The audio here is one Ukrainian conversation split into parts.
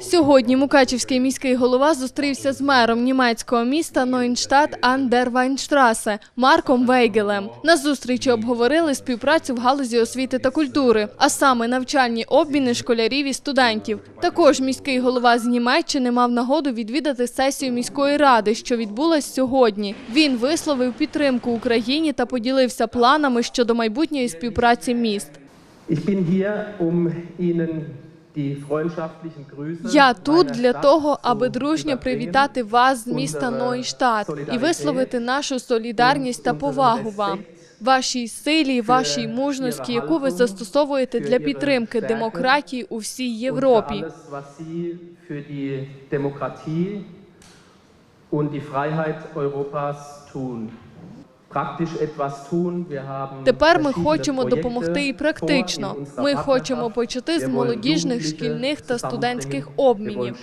Сьогодні Мукачівський міський голова зустрівся з мером німецького міста Нойнштадт ан дер Вайнштрасе Марком Вейгелем. На зустрічі обговорили співпрацю в галузі освіти та культури, а саме навчальні обміни школярів і студентів. Також міський голова з Німеччини мав нагоду відвідати сесію міської ради, що відбулась сьогодні. Він висловив підтримку Україні та поділився планами щодо майбутньої співпраці міст. Ich bin hier, um Ihnen Я тут для того, аби дружньо привітати вас з міста Нойштадт і висловити нашу солідарність та повагу вам, вашій силі, вашій мужності, яку ви застосовуєте для підтримки демократії у всій Європі. und die Freiheit Europas tun. Тепер ми хочемо допомогти і практично. Ми хочемо почати з молодіжних, шкільних та студентських обмінів.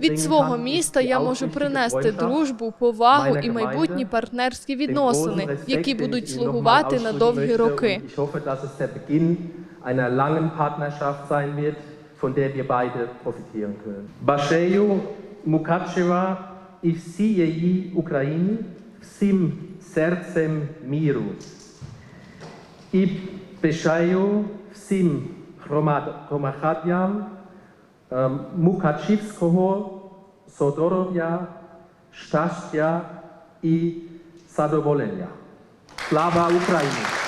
Від свого міста я можу принести дружбу, повагу і майбутні партнерські відносини, які будуть слугувати на довгі роки. Бажаю Мукачева і всієї України всім серцем міру. І бажаю всім громад- громадянам ем, Мукачівського здоров'я, щастя і задоволення. Слава Україні!